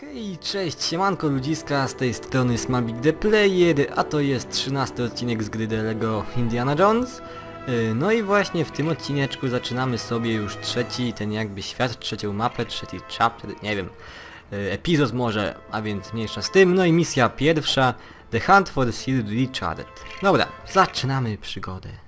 Hej, cześć, siemanko ludziska, z tej strony Smabik the Player, a to jest 13 odcinek z gry The Lego Indiana Jones. Yy, No i właśnie w tym odcineczku zaczynamy sobie już trzeci, ten jakby świat, trzecią mapę, trzeci chapter, nie wiem, yy, epizod może, a więc mniejsza z tym. No i misja pierwsza, The Hunt for Sir Richard. Dobra, zaczynamy przygodę.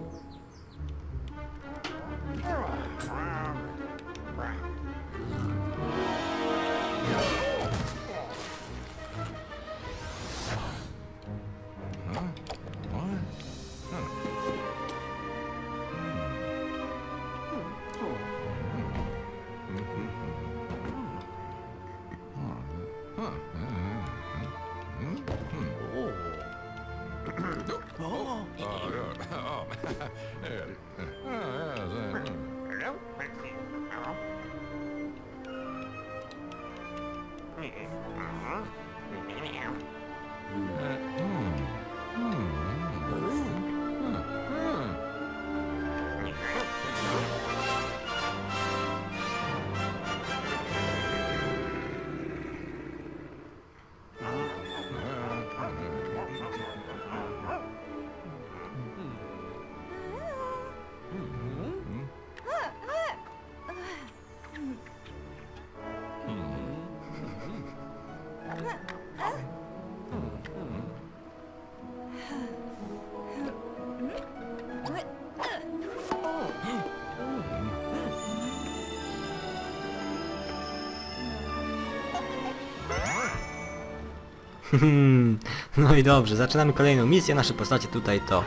No i dobrze, zaczynamy kolejną misję. Nasze postacie tutaj to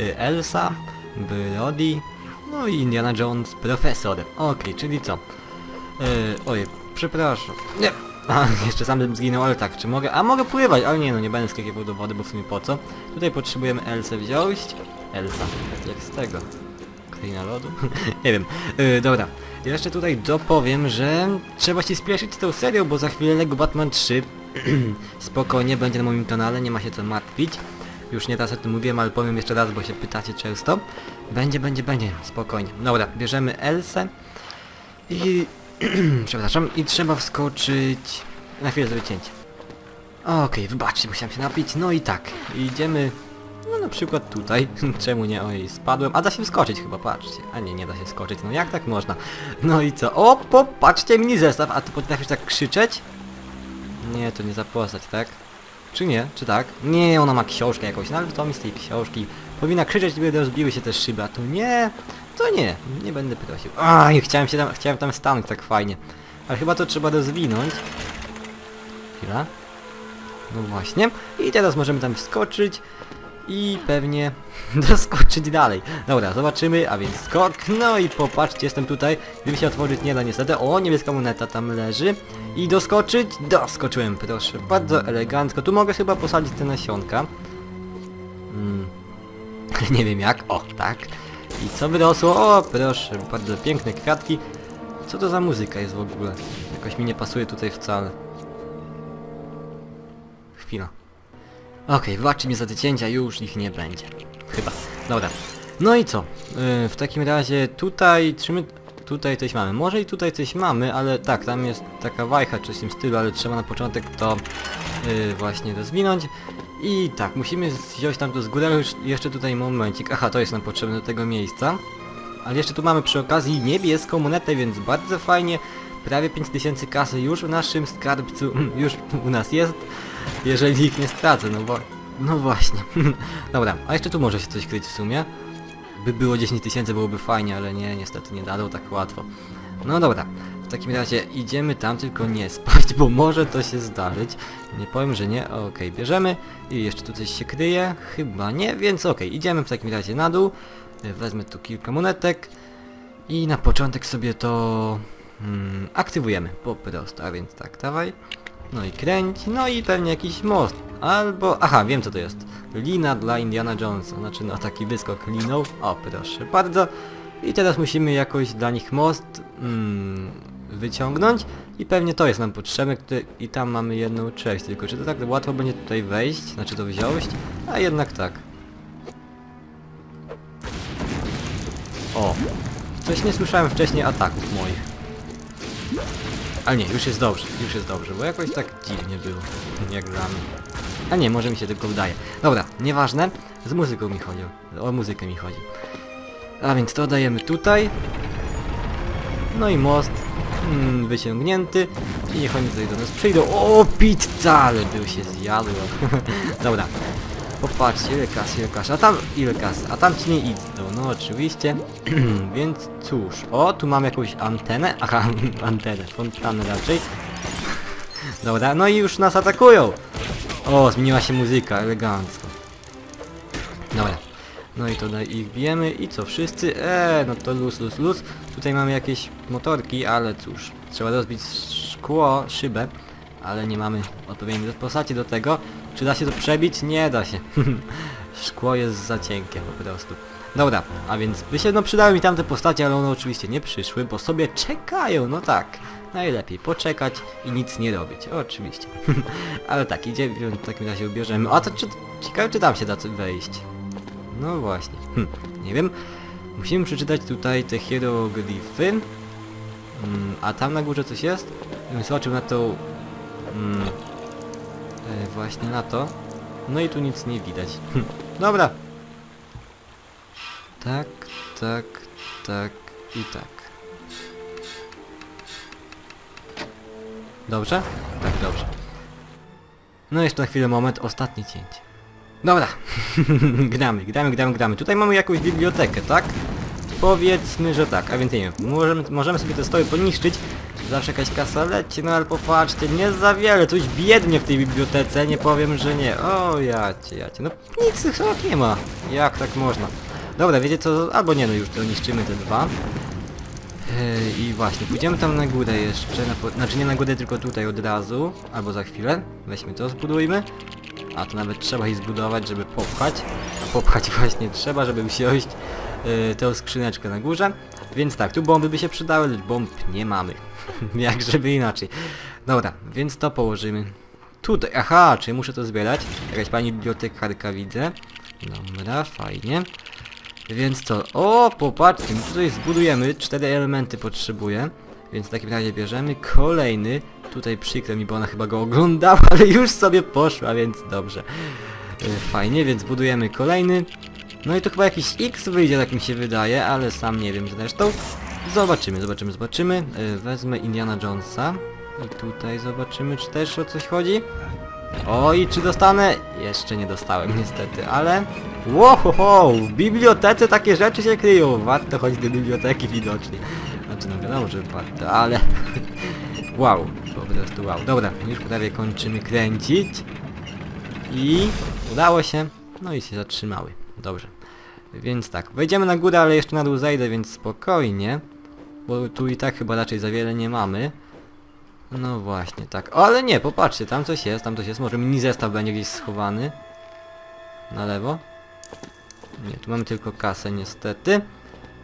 y, Elsa, Brody, no i Indiana Jones, profesor. Okej, czyli co? Y, oj, przepraszam. Nie. A, jeszcze sam bym zginął, ale tak, czy mogę? A mogę pływać, ale nie no, nie będę skakiwał do wody, bo w sumie po co? Tutaj potrzebujemy Elsę wziąć. Elsa, jak z tego? Kraina lodu? nie wiem. Y, dobra, jeszcze tutaj dopowiem, że trzeba się spieszyć z tą serią, bo za chwilę Lego Batman 3 spokojnie będzie na moim kanale, nie ma się co martwić. Już nie raz o tym mówiłem, ale powiem jeszcze raz, bo się pytacie często. Będzie, będzie, będzie, spokojnie. Dobra, bierzemy Elsę i... przepraszam, i trzeba wskoczyć... Na chwilę zrobić cięcie. Okej, wybaczcie, musiałem się napić. No i tak, idziemy... No na przykład tutaj. Czemu nie? Oj, spadłem. A da się wskoczyć chyba, patrzcie. A nie, nie da się skoczyć. No jak tak można? No i co? O, popatrzcie, mini zestaw. A ty potrafisz tak krzyczeć? Nie, to nie za postać, tak? Czy nie? Czy tak? Nie, ona ma książkę jakąś, no ale to mi z tej książki. Powinna krzyczeć, gdyby rozbiły się te szyby, a to nie, to nie, nie będę prosił. A, chciałem się tam, chciałem tam stanąć tak fajnie. Ale chyba to trzeba rozwinąć. Chwila. No właśnie. I teraz możemy tam wskoczyć i pewnie doskoczyć dalej. Dobra, zobaczymy, a więc skok, no i popatrzcie, jestem tutaj, gdyby się otworzyć nie da niestety, o, niebieska moneta tam leży i doskoczyć, doskoczyłem, proszę, bardzo elegancko, tu mogę chyba posadzić te nasionka. Mm. nie wiem jak, o, tak. I co wyrosło? O, proszę, bardzo piękne kwiatki. Co to za muzyka jest w ogóle? Jakoś mi nie pasuje tutaj wcale. Chwila. Okej, wybaczcie mnie za te cięcia, już ich nie będzie. Chyba. Dobra. No i co? Yy, w takim razie tutaj, czy my tutaj coś mamy? Może i tutaj coś mamy, ale tak, tam jest taka wajcha czy w tym stylu, ale trzeba na początek to yy, właśnie rozwinąć. I tak, musimy wziąć tam to z góry, już jeszcze tutaj momencik. Aha, to jest nam potrzebne do tego miejsca. Ale jeszcze tu mamy przy okazji niebieską monetę, więc bardzo fajnie. Prawie 5000 kasy już w naszym skarbcu, już u nas jest, jeżeli ich nie stracę, no bo... No właśnie. Dobra, a jeszcze tu może się coś kryć w sumie. By było 10 tysięcy byłoby fajnie, ale nie, niestety nie dadzą tak łatwo. No dobra, w takim razie idziemy tam, tylko nie spać, bo może to się zdarzyć. Nie powiem, że nie, okej, bierzemy. I jeszcze tu coś się kryje, chyba nie, więc okej, idziemy w takim razie na dół. Wezmę tu kilka monetek. I na początek sobie to mm, aktywujemy po prostu, a więc tak, dawaj. No i kręć, no i pewnie jakiś most. Albo, aha, wiem co to jest. lina dla Indiana Jonesa. Znaczy no taki wyskok liną. O proszę bardzo. I teraz musimy jakoś dla nich most mm, wyciągnąć i pewnie to jest nam potrzebne który, i tam mamy jedną część tylko czy to tak łatwo będzie tutaj wejść, znaczy to wziąć, a jednak tak. O, coś nie słyszałem wcześniej ataków moich. Ale nie, już jest dobrze, już jest dobrze, bo jakoś tak dziwnie było, jak mnie. A nie, może mi się tylko wydaje. Dobra, nieważne, z muzyką mi chodzi, o muzykę mi chodzi. A więc to dajemy tutaj. No i most mm, wyciągnięty. I niech oni tutaj do nas przyjdą. O, pizza! Ale był się zjadło. Dobra. Popatrzcie, ile kasy, ile kasy. A tam, ile kasy? A tam ci nie idą. No oczywiście. Więc cóż. O, tu mam jakąś antenę. Aha, antenę. Fontannę raczej. Dobra, no i już nas atakują. O, zmieniła się muzyka, elegancko. Dobra. No i to ich bijemy i co, wszyscy? Eee, no to luz, luz, luz. Tutaj mamy jakieś motorki, ale cóż, trzeba rozbić szkło, szybę, ale nie mamy odpowiedniej postaci do tego. Czy da się to przebić? Nie da się. Szkło jest za cienkie po prostu. Dobra, a więc by się no przydały mi tamte postacie, ale one oczywiście nie przyszły, bo sobie czekają, no tak. Najlepiej poczekać i nic nie robić, oczywiście. ale tak, idziemy, w takim razie ubierzemy. A to czy, ciekawe czy tam się da wejść. No właśnie. Hm, nie wiem. Musimy przeczytać tutaj te hieroglify. Mm, a tam na górze coś jest? Zobaczył na tą... Mm, właśnie na to. No i tu nic nie widać. Hm, dobra. Tak, tak, tak i tak. Dobrze? Tak, dobrze. No jeszcze na chwilę moment, ostatnie cięcie. Dobra, gramy, gramy, gramy, gramy. Tutaj mamy jakąś bibliotekę, tak? Powiedzmy, że tak, a więc nie możemy, możemy sobie te stoły poniszczyć. Zawsze jakaś kasa leci, no ale popatrzcie, nie za wiele, coś biednie w tej bibliotece, nie powiem, że nie. O, jacie, jacie, no nic słów nie ma. Jak tak można? Dobra, wiecie co, albo nie, no już to niszczymy te dwa. Yy, I właśnie, pójdziemy tam na górę jeszcze, na znaczy nie na górę, tylko tutaj od razu, albo za chwilę. Weźmy to, zbudujmy. A to nawet trzeba ich zbudować, żeby popchać. A popchać właśnie trzeba, żeby wsiąść yy, tę skrzyneczkę na górze. Więc tak, tu bomby by się przydały, lecz bomb nie mamy. Jak żeby inaczej. Dobra, więc to położymy. Tutaj, aha, czy muszę to zbierać? Jakaś pani bibliotekarka widzę. Dobra, fajnie. Więc co? O, popatrzcie, my tutaj zbudujemy, cztery elementy potrzebuję. Więc w takim razie bierzemy kolejny. Tutaj przykro mi, bo ona chyba go oglądała, ale już sobie poszła, więc dobrze. E, Fajnie, więc budujemy kolejny. No i to chyba jakiś X wyjdzie, tak mi się wydaje, ale sam nie wiem zresztą. Zobaczymy, zobaczymy, zobaczymy. E, Wezmę Indiana Jonesa. I tutaj zobaczymy, czy też o coś chodzi. O, i czy dostanę? Jeszcze nie dostałem niestety, ale... Łohoho, w bibliotece takie rzeczy się kryją. Warto chodzić do biblioteki widocznie. Znaczy no wiadomo, że warto, ale... wow, po prostu wow. Dobra, już prawie kończymy kręcić. I udało się. No i się zatrzymały. Dobrze. Więc tak, wejdziemy na górę, ale jeszcze na dół zejdę, więc spokojnie. Bo tu i tak chyba raczej za wiele nie mamy. No właśnie, tak. O, ale nie, popatrzcie, tam coś jest, tam coś jest. Może mini zestaw będzie gdzieś schowany. Na lewo. Nie, tu mamy tylko kasę niestety.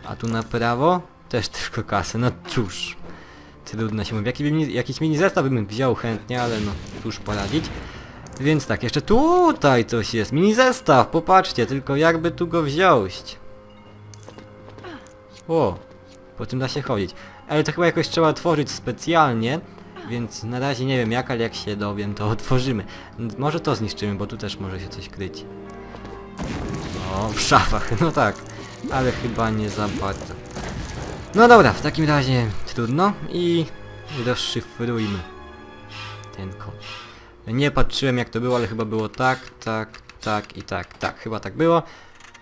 A tu na prawo też tylko kasę. No cóż. Trudno się mówi. Jaki mini, jakiś mini zestaw bym wziął chętnie, ale no cóż poradzić. Więc tak, jeszcze tutaj coś jest. Mini zestaw, popatrzcie, tylko jakby tu go wziąć. O, po tym da się chodzić. Ale to chyba jakoś trzeba tworzyć specjalnie, więc na razie nie wiem jak, ale jak się dowiem, to otworzymy. Może to zniszczymy, bo tu też może się coś kryć. O, w szafach, no tak. Ale chyba nie za bardzo. No dobra, w takim razie trudno i rozszyfrujmy ten kod. Nie patrzyłem jak to było, ale chyba było tak, tak, tak i tak. Tak, chyba tak było.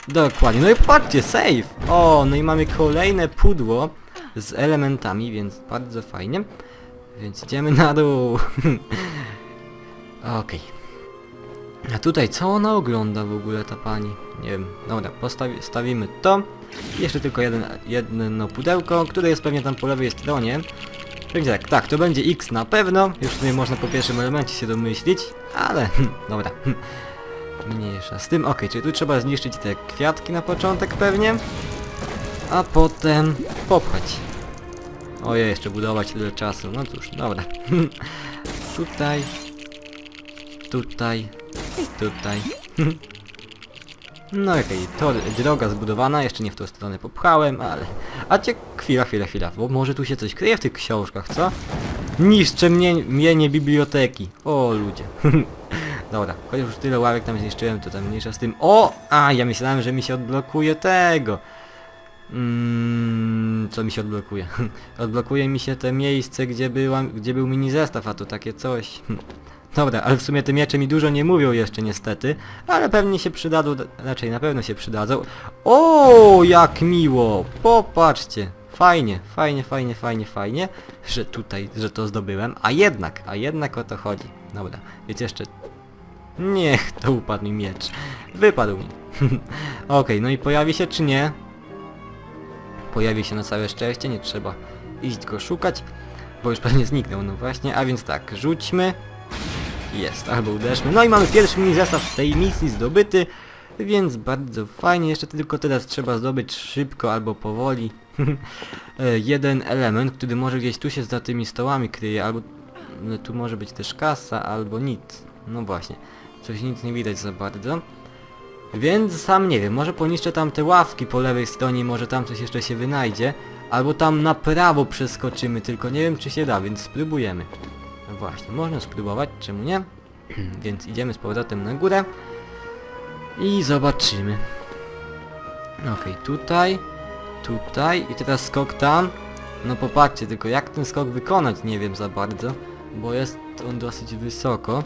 Dokładnie. No i patrzcie, save! O, no i mamy kolejne pudło z elementami, więc bardzo fajnie. Więc idziemy na dół. Okej. A tutaj co ona ogląda w ogóle ta pani? Nie wiem. Dobra, postawi stawimy to. Jeszcze tylko jeden, jedno pudełko, które jest pewnie tam po lewej stronie. Będzie tak, tak, to będzie X na pewno. Już tutaj można po pierwszym elemencie się domyślić, ale dobra. Mniejsza z tym, okej, czyli tu trzeba zniszczyć te kwiatki na początek pewnie. A potem popchać. Ojej, jeszcze budować tyle czasu. No cóż, dobra. tutaj. Tutaj. Tutaj. no okej, to droga zbudowana, jeszcze nie w tą stronę popchałem, ale... A cię... Chwila, chwila, chwila, bo może tu się coś kryje w tych książkach, co? Niszczę mnie, mienie biblioteki. O ludzie. Dobra, chociaż już tyle ławek tam zniszczyłem, to tam mniejsza z tym. O! A, ja myślałem, że mi się odblokuje tego. Mm, co mi się odblokuje? odblokuje mi się te miejsce, gdzie, byłam, gdzie był mini zestaw, a to takie coś. Dobra, ale w sumie te miecze mi dużo nie mówią jeszcze niestety, ale pewnie się przydadzą, raczej na pewno się przydadzą. O, jak miło! Popatrzcie! Fajnie, fajnie, fajnie, fajnie, fajnie, że tutaj, że to zdobyłem, a jednak, a jednak o to chodzi. Dobra, więc jeszcze... Niech to upadł mi miecz. Wypadł mi. Okej, no i pojawi się czy nie? Pojawi się na całe szczęście, nie trzeba iść go szukać, bo już pewnie zniknął, no właśnie, a więc tak, rzućmy. Jest, albo uderzmy. No i mamy pierwszy mini zestaw tej misji zdobyty, więc bardzo fajnie, jeszcze tylko teraz trzeba zdobyć szybko albo powoli e, jeden element, który może gdzieś tu się za tymi stołami kryje, albo no, tu może być też kasa, albo nic. No właśnie, coś nic nie widać za bardzo. Więc sam nie wiem, może poniszczę tam te ławki po lewej stronie, może tam coś jeszcze się wynajdzie. Albo tam na prawo przeskoczymy, tylko nie wiem czy się da, więc spróbujemy. No właśnie, można spróbować, czemu nie? więc idziemy z powrotem na górę. I zobaczymy. Okej, tutaj, tutaj i teraz skok tam. No popatrzcie, tylko jak ten skok wykonać nie wiem za bardzo, bo jest on dosyć wysoko.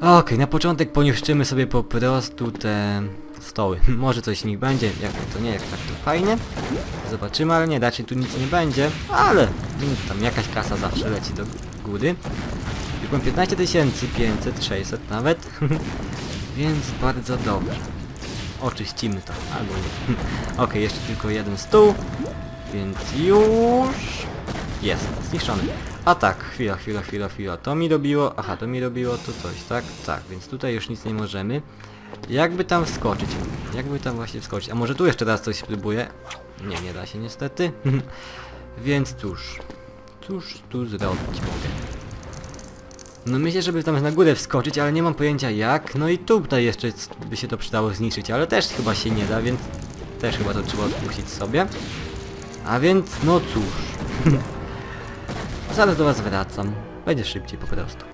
Okej, na początek poniszczymy sobie po prostu te stoły. Może coś w nich będzie, jak to nie, jak tak to fajnie. Zobaczymy, ale nie, raczej tu nic nie będzie, ale mm, tam jakaś kasa zawsze leci do góry. Mam 15 500, 600 nawet, więc bardzo dobrze. Oczyścimy to, albo nie. Okej, jeszcze tylko jeden stół, więc już jest, zniszczony. A tak, chwila, chwila, chwila, chwila. To mi robiło, aha, to mi robiło to coś, tak? Tak, więc tutaj już nic nie możemy. Jakby tam wskoczyć? Jakby tam właśnie wskoczyć? A może tu jeszcze raz coś spróbuję? Nie, nie da się niestety. więc cóż, cóż tu zrobić mogę? No myślę, żeby tam na górę wskoczyć, ale nie mam pojęcia jak. No i tutaj jeszcze by się to przydało zniszczyć, ale też chyba się nie da, więc też chyba to trzeba odpuścić sobie. A więc, no cóż. Zaraz do was wracam. Będzie szybciej po prostu.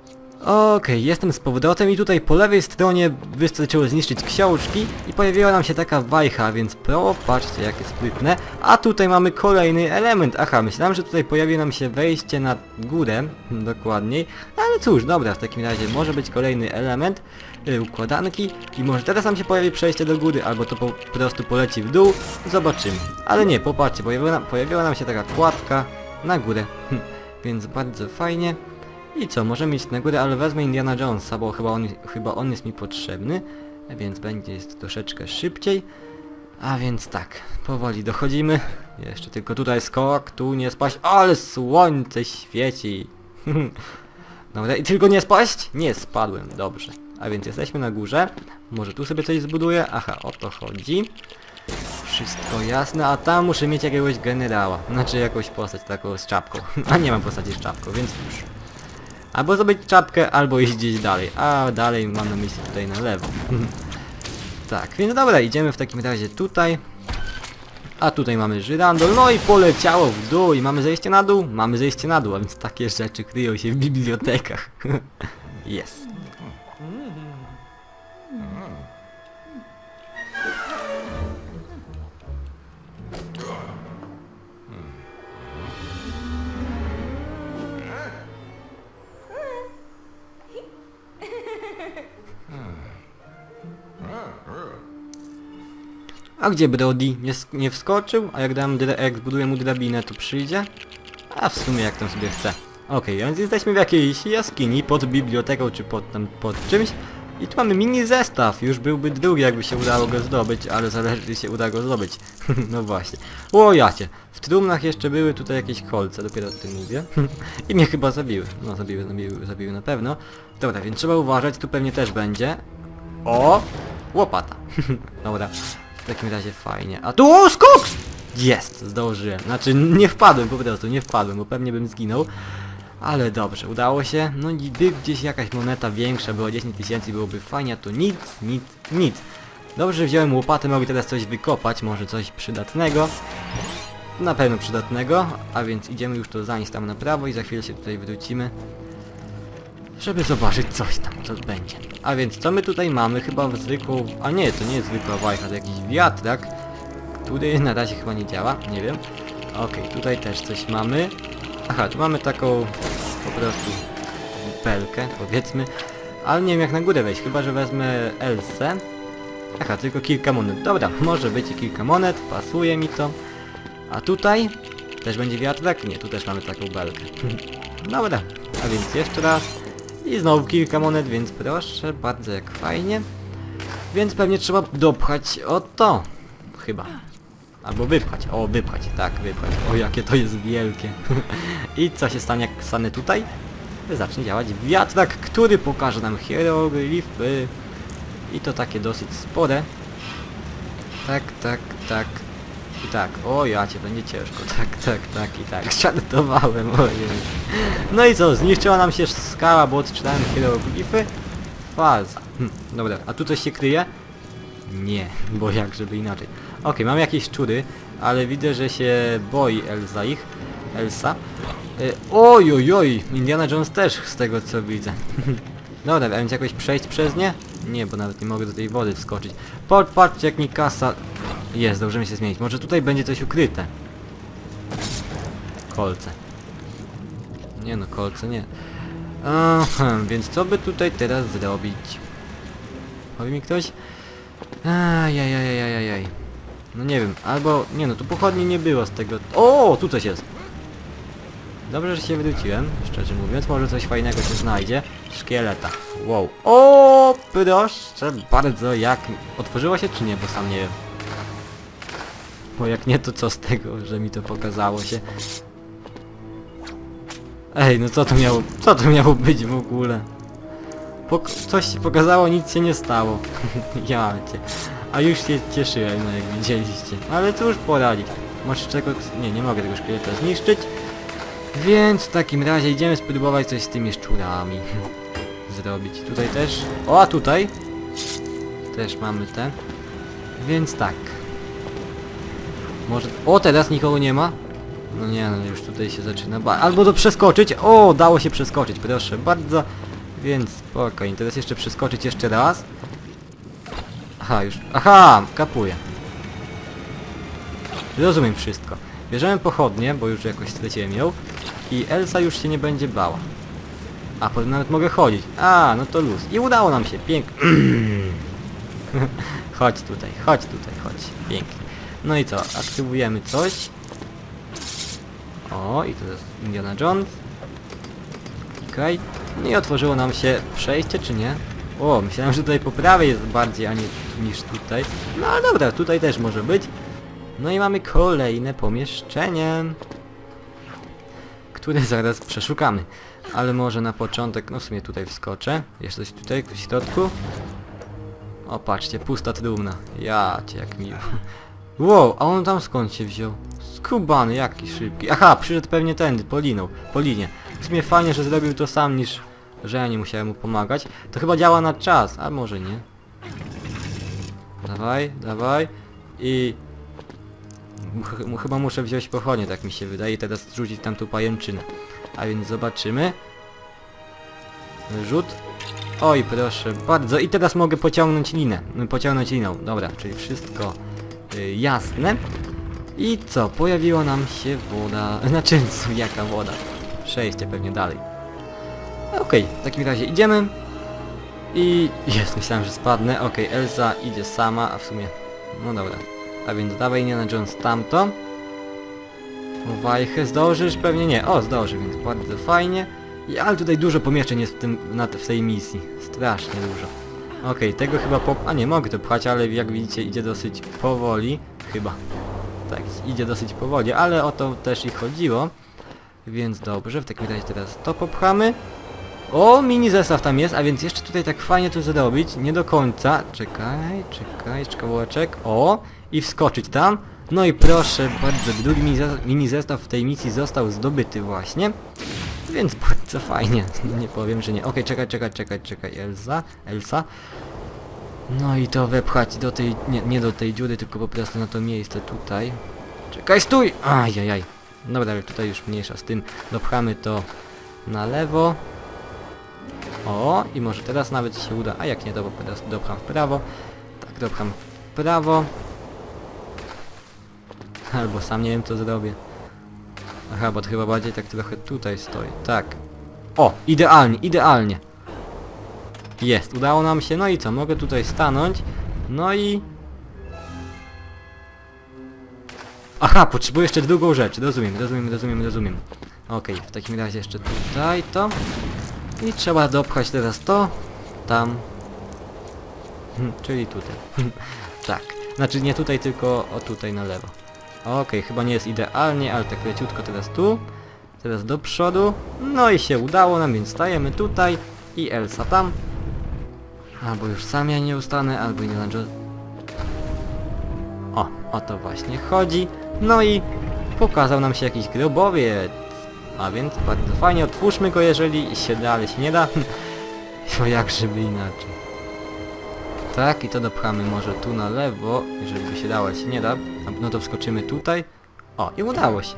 Okej, jestem z powrotem i tutaj po lewej stronie wystarczyło zniszczyć książki i pojawiła nam się taka wajcha, więc popatrzcie jakie sprytne. A tutaj mamy kolejny element. Aha, myślałem, że tutaj pojawi nam się wejście na górę, dokładniej. Ale cóż, dobra, w takim razie może być kolejny element y, układanki i może teraz nam się pojawi przejście do góry, albo to po prostu poleci w dół. Zobaczymy. Ale nie, popatrzcie, pojawiła nam, pojawiła nam się taka kładka na górę. Hm, Więc bardzo fajnie. I co, możemy iść na górę, ale wezmę Indiana Jonesa, bo chyba on, chyba on jest mi potrzebny, więc będzie jest troszeczkę szybciej. A więc tak, powoli dochodzimy. Jeszcze tylko tutaj skok, tu nie spaść, ale słońce świeci. Dobra, i tylko nie spaść? Nie, spadłem, dobrze. A więc jesteśmy na górze. Może tu sobie coś zbuduję? Aha, o to chodzi. Wszystko jasne, a tam muszę mieć jakiegoś generała. Znaczy jakąś postać taką z czapką. A nie mam postaci z czapką, więc już. Albo zrobić czapkę, albo iść gdzieś dalej. A dalej mam na myśli tutaj na lewo. tak, więc dobra, idziemy w takim razie tutaj. A tutaj mamy żyrandol, no i poleciało w dół i mamy zejście na dół? Mamy zejście na dół, a więc takie rzeczy kryją się w bibliotekach. Jest. A gdzie Brody? Nie, nie wskoczył? A jak dam jak zbuduję mu drabinę, to przyjdzie? A w sumie jak tam sobie chce. Okej, więc jesteśmy w jakiejś jaskini pod biblioteką czy pod tam pod czymś. I tu mamy mini zestaw. Już byłby drugi jakby się udało go zdobyć, ale zależy czy się uda go zdobyć. no właśnie. O jacie. W trumnach jeszcze były tutaj jakieś kolce, dopiero o tym mówię. I mnie chyba zabiły. No zabiły, zabiły, zabiły na pewno. Dobra, więc trzeba uważać, tu pewnie też będzie. O! Łopata. Dobra. Takim razie fajnie. A tu o, skok! Jest! Zdążyłem. Znaczy nie wpadłem po prostu, nie wpadłem, bo pewnie bym zginął. Ale dobrze, udało się. No i by gdzieś jakaś moneta większa była 10 tysięcy byłoby fajnie, a tu nic, nic, nic. Dobrze, wziąłem łopatę, mogę teraz coś wykopać, może coś przydatnego. Na pewno przydatnego, a więc idziemy już to zanieść tam na prawo i za chwilę się tutaj wrócimy. Żeby zobaczyć coś tam, co będzie. A więc co my tutaj mamy? Chyba zwykłą... A nie, to nie jest zwykła wajcha, to jakiś wiatrak, który na razie chyba nie działa, nie wiem. Okej, tutaj też coś mamy. Aha, tu mamy taką po prostu pelkę, powiedzmy. Ale nie wiem jak na górę wejść, chyba że wezmę Elsę. Aha, tylko kilka monet. Dobra, może być i kilka monet, pasuje mi to. A tutaj też będzie wiatrak? Nie, tu też mamy taką belkę. Dobra, a więc jeszcze raz. I znowu kilka monet, więc proszę, bardzo jak fajnie. Więc pewnie trzeba dopchać o to. Chyba. Albo wypchać. O, wypchać, tak, wypchać. O, jakie to jest wielkie. I co się stanie, jak stanę tutaj? Zacznie działać wiatrak, który pokaże nam hieroglify. I to takie dosyć spore. Tak, tak, tak. I tak. O, ja cię będzie ciężko. Tak, tak, tak i tak. Żartowałem, ojej. No i co, zniszczyła nam się skała, bo odczytałem hieroglify. Faza. Hm, dobra, a tu coś się kryje? Nie, bo jak żeby inaczej. Okej, mam jakieś szczury, ale widzę, że się boi Elza ich. Elsa. Y, oj, oj, oj, Indiana Jones też z tego co widzę. Dobra, a więc jakoś przejść przez nie? Nie, bo nawet nie mogę do tej wody wskoczyć. Popatrzcie jak mi kasa... Jest, zdążymy się zmienić. Może tutaj będzie coś ukryte. Kolce. Nie no, kolce nie. Aha, więc co by tutaj teraz zrobić? Powie mi ktoś? Ajajajajajaj. No nie wiem, albo... Nie no, tu pochodni nie było z tego... O, tu coś jest! Dobrze, że się wróciłem, szczerze mówiąc. Może coś fajnego się znajdzie. Szkieleta. Wow. O, proszę bardzo, jak... Otworzyło się czy nie, bo sam nie wiem. Bo jak nie, to co z tego, że mi to pokazało się. Ej, no co to miało... Co to miało być w ogóle? Pok coś się pokazało, nic się nie stało. ja cię. A już się cieszyłem, no jak widzieliście. Ale cóż poradzić. Może czego... Nie, nie mogę tego szkieleta zniszczyć. Więc w takim razie idziemy spróbować coś z tymi szczurami zrobić. Tutaj też... O, a tutaj? Też mamy te. Więc tak. Może... O, teraz nikogo nie ma? No nie, no już tutaj się zaczyna ba... Albo to przeskoczyć! O, dało się przeskoczyć, proszę bardzo. Więc spokojnie, teraz jeszcze przeskoczyć jeszcze raz. Aha, już... Aha, kapuję. Rozumiem wszystko. Bierzemy pochodnie, bo już jakoś straciłem ją. I Elsa już się nie będzie bała. A potem nawet mogę chodzić. A, no to luz. I udało nam się, pięknie. chodź tutaj, chodź tutaj, chodź. Pięknie. No i co, aktywujemy coś. O, i to jest Indiana Jones. Okej. No i otworzyło nam się przejście, czy nie? O, myślałem, że tutaj po prawej jest bardziej, a nie niż tutaj. No ale dobra, tutaj też może być. No i mamy kolejne pomieszczenie, które zaraz przeszukamy. Ale może na początek, no w sumie tutaj wskoczę. Jeszcze coś tutaj w środku. O, patrzcie, pusta trumna. Ja cię, jak miło. Wow, a on tam skąd się wziął? Skubany, jaki szybki. Aha, przyszedł pewnie tędy, po liną, po linie. W sumie fajnie, że zrobił to sam, niż że ja nie musiałem mu pomagać. To chyba działa na czas, a może nie. Dawaj, dawaj. I... Ch- Chyba muszę wziąć pochodnie, tak mi się wydaje, i teraz zrzucić tam tu pajęczynę. A więc zobaczymy. Rzut. Oj, proszę bardzo. I teraz mogę pociągnąć linę. Pociągnąć liną. Dobra, czyli wszystko y, jasne. I co? Pojawiła nam się woda. Znaczy, jaka woda? Przejście pewnie dalej. Okej, w takim razie idziemy. I jest, myślałem, że spadnę. Okej, Elsa idzie sama, a w sumie... No dobra. A więc dawaj Indiana Jones tamto. Wajchę zdążysz? Pewnie nie. O, zdąży, więc bardzo fajnie. I, ale tutaj dużo pomieszczeń jest w, tym, na, w tej misji. Strasznie dużo. Okej, tego chyba po... A nie, mogę to pchać, ale jak widzicie idzie dosyć powoli. Chyba. Tak, idzie dosyć powoli, ale o to też i chodziło. Więc dobrze, w takim razie teraz to popchamy. O, mini zestaw tam jest, a więc jeszcze tutaj tak fajnie to zrobić, nie do końca. Czekaj, czekaj, jeszcze kawałeczek. O, i wskoczyć tam. No i proszę bardzo, drugi mini zestaw w tej misji został zdobyty właśnie. Więc bardzo fajnie, nie powiem, że nie. Okej, czekaj, czekaj, czekaj, czekaj, Elsa, Elsa. No i to wepchać do tej, nie, nie do tej dziury, tylko po prostu na to miejsce tutaj. Czekaj, stój! Ajajaj. Dobra, ale tutaj już mniejsza z tym. Dopchamy to na lewo. O, i może teraz nawet się uda. A jak nie, to po prostu dopcham w prawo. Tak, dopcham w prawo. Albo sam nie wiem co zrobię. Aha, bo to chyba bardziej tak trochę tutaj stoi. Tak. O, idealnie, idealnie. Jest, udało nam się. No i co, mogę tutaj stanąć. No i... Aha, potrzebuję jeszcze drugą rzecz. Rozumiem, rozumiem, rozumiem, rozumiem. Okej, w takim razie jeszcze tutaj to. I trzeba dopchać teraz to, tam. Hmm, Czyli tutaj. tak. Znaczy nie tutaj, tylko o tutaj na lewo. Okej, chyba nie jest idealnie, ale tak leciutko teraz tu. Teraz do przodu. No i się udało nam, więc stajemy tutaj. I Elsa tam. Albo już sam ja nie ustanę, albo nie Joe. O, o to właśnie chodzi. No i pokazał nam się jakiś grobowiec. A więc bardzo fajnie, otwórzmy go, jeżeli się da, ale się nie da. Bo jak żeby inaczej. Tak, i to dopchamy może tu na lewo, jeżeli by się dało, się nie da. No to wskoczymy tutaj. O, i udało się.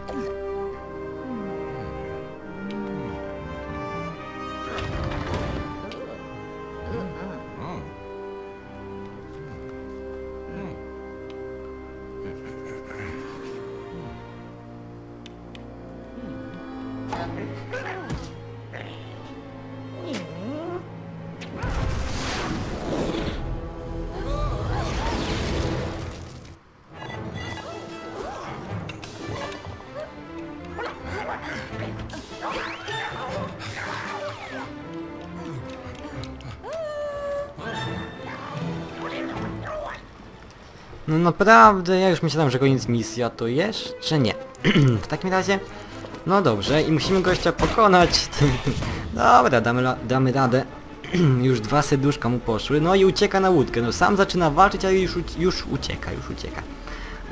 Naprawdę, ja już myślałem, że koniec misji, a to jeszcze nie. w takim razie, no dobrze, i musimy gościa pokonać. Dobra, damy, damy radę. już dwa serduszka mu poszły, no i ucieka na łódkę. No sam zaczyna walczyć, ale już, już ucieka, już ucieka.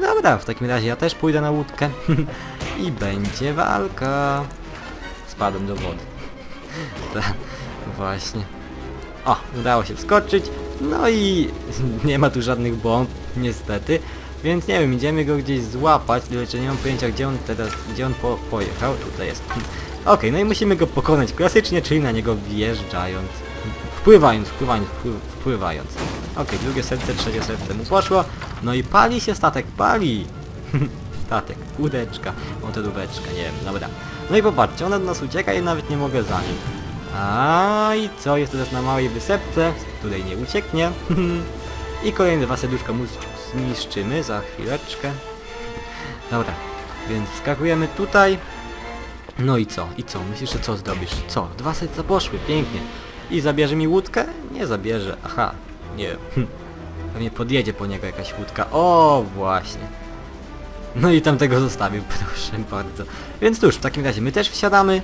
Dobra, w takim razie ja też pójdę na łódkę. I będzie walka. Spadłem do wody. tak, właśnie. O, udało się wskoczyć. No i nie ma tu żadnych bomb, niestety. Więc nie wiem, idziemy go gdzieś złapać, lecz nie mam pojęcia gdzie on teraz, gdzie on po, pojechał. Tutaj jest. Okej, no i musimy go pokonać klasycznie, czyli na niego wjeżdżając. Wpływając, wpływając, wpły- wpływając. Okej, drugie serce, trzecie serce mu poszło. No i pali się statek, pali! statek, łódeczka, motoróweczka, nie wiem, dobra. No i popatrzcie, on od nas ucieka i nawet nie mogę za nim. A i co, jest teraz na małej wysepce, z której nie ucieknie. I kolejne dwa serduszka zniszczymy za chwileczkę. Dobra, więc skakujemy tutaj. No i co? I co? Myślisz, że co zrobisz? Co? Dwa serca poszły, pięknie. I zabierze mi łódkę? Nie zabierze. Aha, nie wiem. Pewnie podjedzie po niego jakaś łódka. O, właśnie. No i tamtego zostawił, proszę bardzo. Więc cóż, w takim razie my też wsiadamy.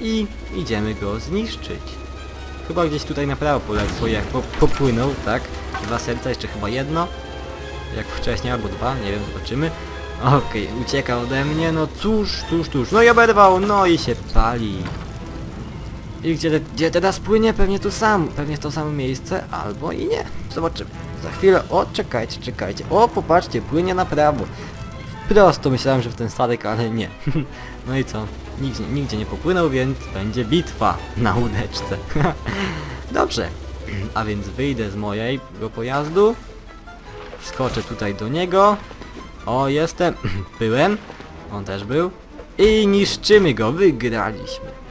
I idziemy go zniszczyć. Chyba gdzieś tutaj na prawo poległo, jak po, popłynął, tak? Dwa serca, jeszcze chyba jedno. Jak wcześniej, albo dwa, nie wiem, zobaczymy. Okej, ucieka ode mnie, no cóż, cóż, cóż. No i oberwał, no i się pali. I gdzie, gdzie teraz płynie? Pewnie tu sam, pewnie w to samo miejsce, albo i nie. Zobaczymy. Za chwilę, o czekajcie, czekajcie. O, popatrzcie, płynie na prawo. Prosto myślałem, że w ten statek, ale nie. no i co? Nigdzie, nigdzie nie popłynął, więc będzie bitwa na łódeczce. Dobrze. A więc wyjdę z mojego pojazdu. Wskoczę tutaj do niego. O, jestem. Byłem. On też był. I niszczymy go. Wygraliśmy.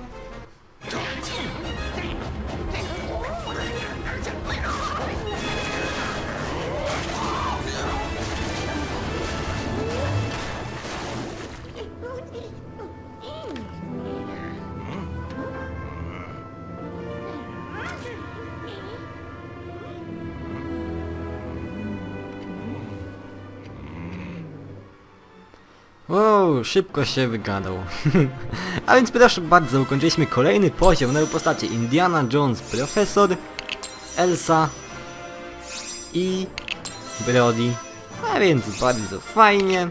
Wow, szybko się wygadał. A więc proszę bardzo, ukończyliśmy kolejny poziom nowej postaci Indiana Jones, Profesor, Elsa i Brody. A więc bardzo fajnie.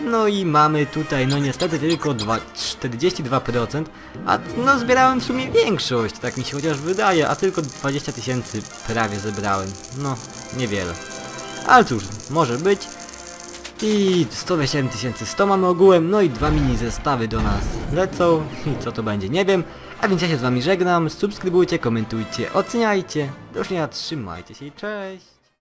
No i mamy tutaj, no niestety tylko dwa- 42%, a no zbierałem w sumie większość, tak mi się chociaż wydaje, a tylko 20 tysięcy prawie zebrałem. No, niewiele. Ale cóż, może być. I 127 100 mamy ogółem, no i dwa mini zestawy do nas lecą i co to będzie, nie wiem. A więc ja się z wami żegnam, subskrybujcie, komentujcie, oceniajcie. Do już trzymajcie się i cześć.